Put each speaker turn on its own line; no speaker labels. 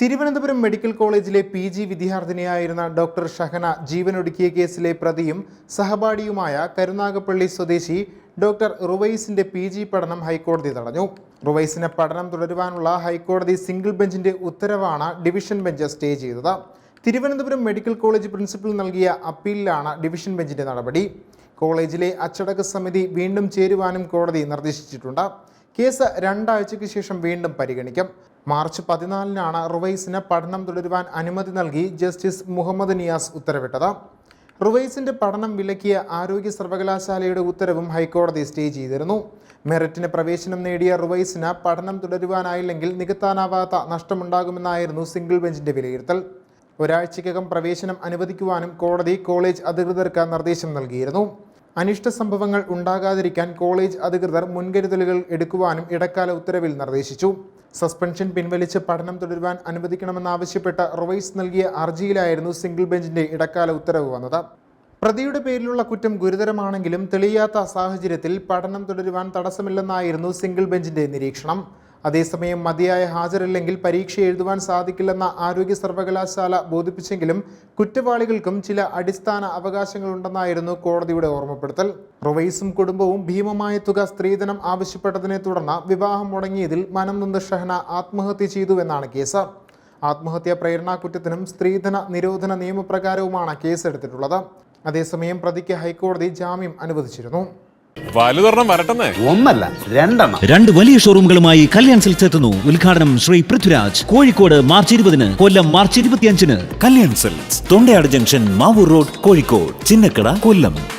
Thiruvananthapuram medical കോളേജിലെ P G വിദ്യാർത്ഥിനിയായിരുന്ന doctor Shahana ജീവനൊടുക്കിയ കേസിലെ പ്രതിയും സഹപാഠിയുമായ കരുനാഗപ്പള്ളി സ്വദേശി ഡോക്ടർ റുവൈസിന്റെ പി ജി പഠനം ഹൈക്കോടതി തടഞ്ഞു. റുവൈസിന്റെ പഠനം തുടരുവാനുള്ള ഹൈക്കോടതി സിംഗിൾ ബെഞ്ചിന്റെ ഉത്തരവാണ് ഡിവിഷൻ ബെഞ്ച് സ്റ്റേ ചെയ്തത്. തിരുവനന്തപുരം മെഡിക്കൽ കോളേജ് പ്രിൻസിപ്പൽ നൽകിയ അപ്പീലിലാണ് ഡിവിഷൻ ബെഞ്ചിന്റെ നടപടി. കോളേജിലെ അച്ചടക്ക സമിതി വീണ്ടും ചേരുവാനും കോടതി നിർദ്ദേശിച്ചിട്ടുണ്ട്. കേസ് രണ്ടാഴ്ചയ്ക്ക് ശേഷം വീണ്ടും പരിഗണിക്കും. മാർച്ച് പതിനാലിനാണ് റുവൈസിന് പഠനം തുടരുവാൻ അനുമതി നൽകി ജസ്റ്റിസ് മുഹമ്മദ് നിയാസ് ഉത്തരവിട്ടത്. റുവൈസിന്റെ പഠനം വിലക്കിയ ആരോഗ്യ സർവകലാശാലയുടെ ഉത്തരവും ഹൈക്കോടതി സ്റ്റേ ചെയ്തിരുന്നു. മെറിറ്റിന് പ്രവേശനം നേടിയ റുവൈസിന് പഠനം തുടരുവാനായില്ലെങ്കിൽ നികത്താനാവാത്ത നഷ്ടമുണ്ടാകുമെന്നായിരുന്നു സിംഗിൾ ബെഞ്ചിന്റെ വിലയിരുത്തൽ. ഒരാഴ്ചയ്ക്കകം പ്രവേശനം അനുവദിക്കുവാനും കോടതി കോളേജ് അധികൃതർക്ക് നിർദ്ദേശം നൽകിയിരുന്നു. അനിഷ്ട സംഭവങ്ങൾ ഉണ്ടാകാതിരിക്കാൻ കോളേജ് അധികൃതർ മുൻകരുതലുകൾ എടുക്കുവാനും ഇടക്കാല ഉത്തരവിൽ നിർദ്ദേശിച്ചു. സസ്പെൻഷൻ പിൻവലിച്ച് പഠനം തുടരുവാൻ അനുവദിക്കണമെന്നാവശ്യപ്പെട്ട റൊവൈസ് നൽകിയ ഹർജിയിലായിരുന്നു സിംഗിൾ ബെഞ്ചിന്റെ ഇടക്കാല ഉത്തരവ് വന്നത്. പ്രതിയുടെ പേരിലുള്ള കുറ്റം ഗുരുതരമാണെങ്കിലും തെളിയാത്ത സാഹചര്യത്തിൽ പഠനം തുടരുവാൻ തടസ്സമില്ലെന്നായിരുന്നു സിംഗിൾ ബെഞ്ചിന്റെ നിരീക്ഷണം. അതേസമയം മതിയായ ഹാജരല്ലെങ്കിൽ പരീക്ഷ എഴുതുവാൻ സാധിക്കില്ലെന്ന ആരോഗ്യ സർവകലാശാല ബോധിപ്പിച്ചെങ്കിലും കുറ്റവാളികൾക്കും ചില അടിസ്ഥാന അവകാശങ്ങളുണ്ടെന്നായിരുന്നു കോടതിയുടെ ഓർമ്മപ്പെടുത്തൽ. റൊവൈസും കുടുംബവും ഭീമമായ തുക സ്ത്രീധനം ആവശ്യപ്പെട്ടതിനെ തുടർന്ന് വിവാഹം മുടങ്ങിയതിൽ മനം നൊന്ന് ഷഹന ആത്മഹത്യ ചെയ്തുവെന്നാണ് കേസ്. ആത്മഹത്യാ പ്രേരണാ കുറ്റത്തിനും സ്ത്രീധന നിരോധന നിയമപ്രകാരവുമാണ് കേസെടുത്തിട്ടുള്ളത്. അതേസമയം പ്രതിക്ക് ഹൈക്കോടതി ജാമ്യം അനുവദിച്ചിരുന്നു.
ഒന്നല്ല രണ്ടെണ്ണം.
രണ്ട് വലിയ ഷോറൂമുകളുമായി കല്യാൺ സിൽക്സ് എത്തുന്നു. ഉദ്ഘാടനം ശ്രീ പൃഥ്വിരാജ്. കോഴിക്കോട് മാർച്ച് ഇരുപതിന് കൊല്ലം മാർച്ച് ഇരുപത്തിയഞ്ചിന്.
Kalyan silks Thondayad junction Mavoor road Kozhikode Chinnakada Kollam.